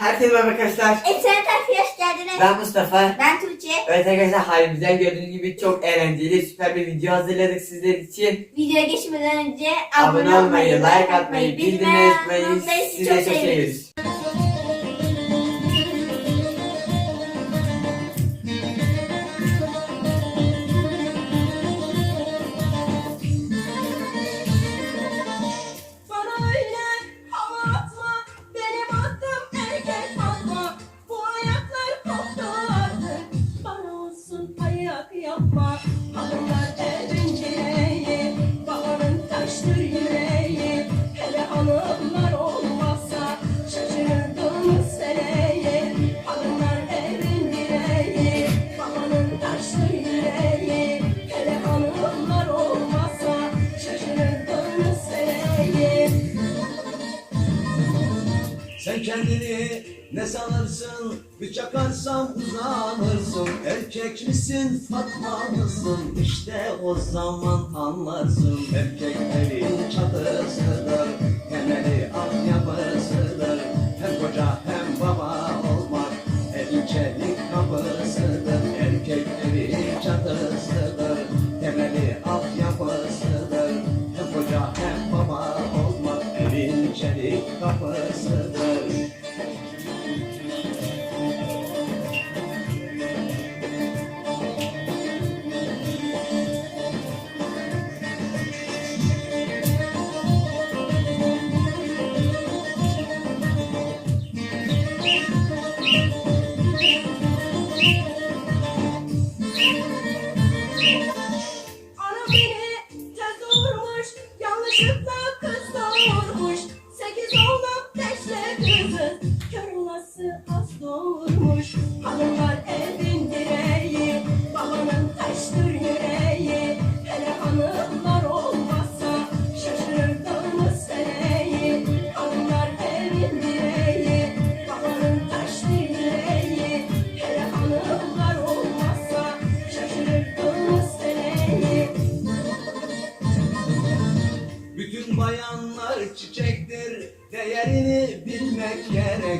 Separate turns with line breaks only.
Herkese merhaba arkadaşlar.
Evet hoş geldiniz.
Ben Mustafa.
Ben Tuğçe.
Evet arkadaşlar halimizden gördüğünüz gibi çok eğlenceli süper bir video hazırladık sizler için.
Videoya geçmeden önce
Abone olmayı, like atmayı, bildirimleri açmayı
unutmayın.
sizi çok seviyoruz.
Sen kendini ne sanırsın? Bir çakarsam uzanırsın. Erkek misin Fatma mısın? İşte o zaman anlarsın. Erkeklerin dek kapasıdır
Ana.
Bayanlar çiçektir, değerini bilmek gerek.